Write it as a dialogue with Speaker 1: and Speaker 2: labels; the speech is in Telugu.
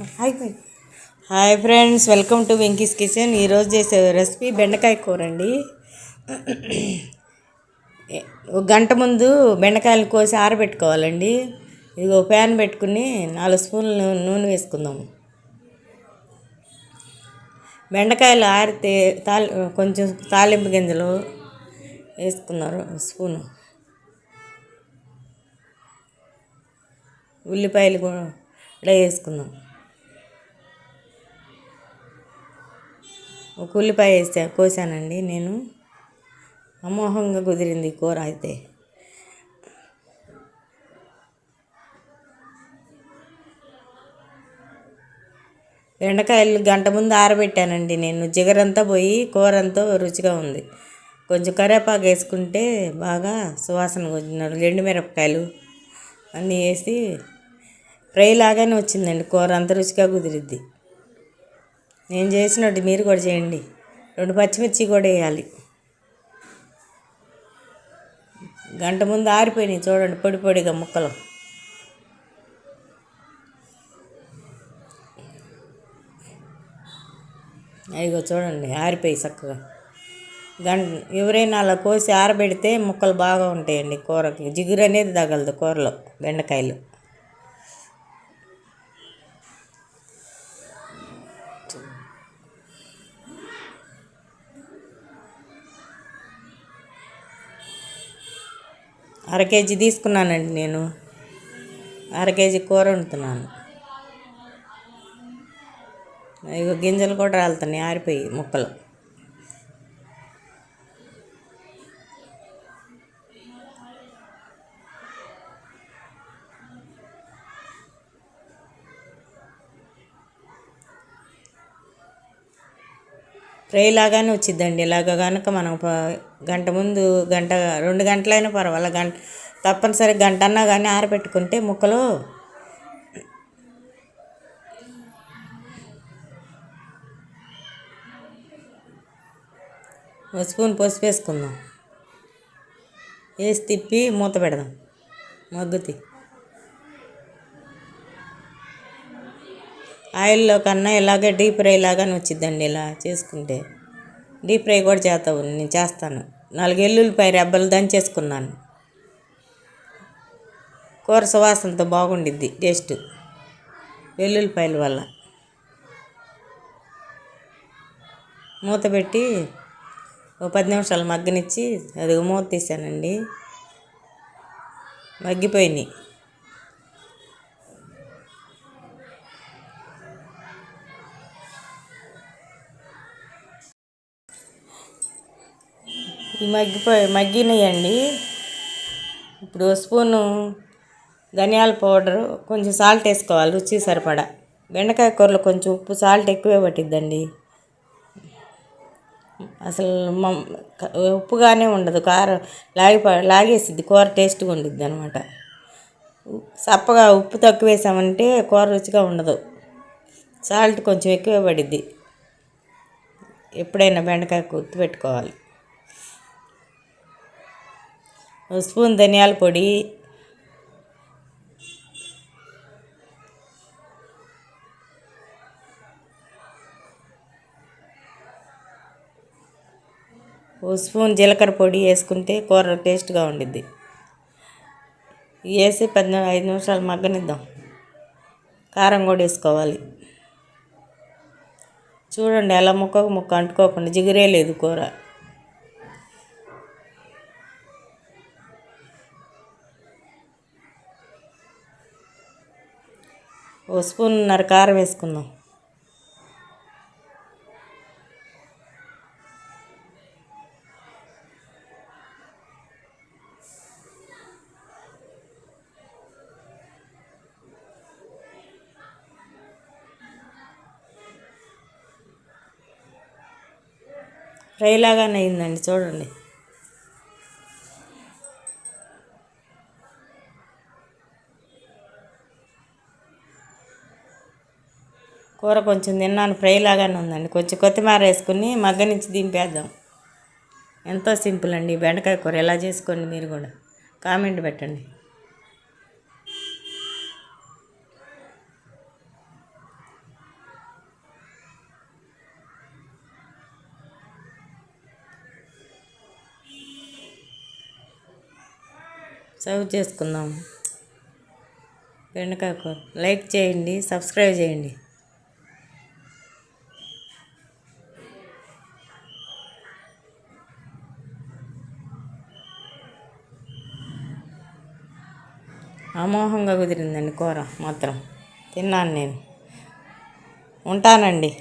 Speaker 1: అయిపోయి hi friends welcome to Venky's kitchen. ఈరోజు చేసే రెసిపీ బెండకాయ కూర అండి. ఒక గంట ముందు బెండకాయలు కోసి ఆరబెట్టుకోవాలండి. ఇది ఒక ప్యాన్ పెట్టుకుని నాలుగు స్పూన్లు నూనె వేసుకుందాం. బెండకాయలు ఆరితే తాలి కొంచెం తాలింపు గింజలు వేసుకున్నారు స్పూను. ఉల్లిపాయలు కూడా కూడా వేసుకుందాం. ఒక ఉల్లిపాయ వేసా కోసానండి నేను. అమోహంగా కుదిరింది కూర అయితే. బెండకాయలు గంట ముందు ఆరబెట్టానండి నేను. జిగరంతా పోయి కూర అంతా రుచిగా ఉంది. కొంచెం కరివేపాకు వేసుకుంటే బాగా సువాసన వచ్చినారు. ఎండు మిరపకాయలు అన్నీ వేసి ఫ్రై లాగానే వచ్చిందండి కూర. అంత రుచిగా కుదిరిద్ది. నేను చేసినట్టు మీరు కూడా చేయండి. రెండు పచ్చిమిర్చి కూడా వేయాలి. గంట ముందు ఆరిపోయినాయి చూడండి పొడి పొడిగా ముక్కలు. అయిగో చూడండి ఆరిపోయి చక్కగా. గం ఎవరైనా అలా కోసి ఆరబెడితే ముక్కలు బాగా ఉంటాయండి కూరకి. జిగురు అనేది తగలదు కూరలో బెండకాయలు. అర కేజీ తీసుకున్నానండి నేను. అర కేజీ కూర వండుతున్నాను. ఇగో గింజలు కూడా రాలుతున్నాయి ఆరిపోయి ముక్కలు. ఫ్రై లాగానే వచ్చిద్దండి. ఇలాగ కనుక మనం గంట ముందు గంట రెండు గంటలైనా పర్వాలేదు గంట తప్పనిసరి గంట అన్నా కానీ ఆరబెట్టుకుంటే ముక్కలు ఒక స్పూన్ పసుపు వేసుకుందాం. వేసి తిప్పి మూత పెడదాం. మగ్గుతి. ఆయిల్లో కన్నా ఇలాగే డీప్ ఫ్రై లాగానే వచ్చిద్దండి ఇలా చేసుకుంటే. డీప్ ఫ్రై కూడా చేస్తావు నేను చేస్తాను. నాలుగు ఎల్లుల్లిపై రెబ్బలు దంచేసుకున్నాను. కూర సువాసనతో బాగుండిద్ది టేస్ట్. వెల్లుల్లిపాయల వల్ల. మూత పెట్టి ఓ పది నిమిషాలు మగ్గనిచ్చి అది మూత తీసానండి. మగ్గిపోయినాయి. ఈ మగ్గిపోయి మగ్గినాయండి. ఇప్పుడు స్పూను ధనియాల పౌడరు కొంచెం సాల్ట్ వేసుకోవాలి రుచి సరిపడా. బెండకాయ కూరలో కొంచెం ఉప్పు సాల్ట్ ఎక్కువే పట్టిద్దండి. అసలు మ- ఉప్పుగానే ఉండదు కారం లాగి లాగేసిద్ది కూర టేస్ట్గా ఉండిద్ది అనమాట సప్పగా ఉప్పు తక్కువ వేసామంటే కూర రుచిగా ఉండదు. సాల్ట్ కొంచెం ఎక్కువే పడిద్ది ఎప్పుడైనా బెండకాయ గుర్తు పెట్టుకోవాలి స్పూన్ ధనియాల పొడి. ఓ స్పూన్ జీలకర్ర పొడి వేసుకుంటే కూర టేస్ట్గా ఉండిద్ది. ఇవి వేసి పది ఐదు నిమిషాలు మగ్గనిద్దాం. కారం కూడా వేసుకోవాలి. చూడండి ఎలా ముక్కకు ముక్క అంటుకోకుండా జిగురే లేదు కూర. ఓ స్పూన్నర కారం వేసుకుందాం. ఫ్రై లాగానే అయిందండి చూడండి. కూర కొంచెం తిన్నాను ఫ్రై లాగానే ఉందండి. కొంచెం కొత్తిమీర వేసుకుని మగ్గనించి దింపేద్దాం. ఎంతో సింపుల్ అండి బెండకాయ కూర. ఎలా చేసుకోండి మీరు కూడా? కామెంట్ పెట్టండి. సర్వ్ చేసుకుందాం. బెండకాయ కూర. లైక్ చేయండి సబ్స్క్రైబ్ చేయండి. అమోఘంగా కుదిరిందండి కూర మాత్రం. తిన్నాను నేను. ఉంటానండి.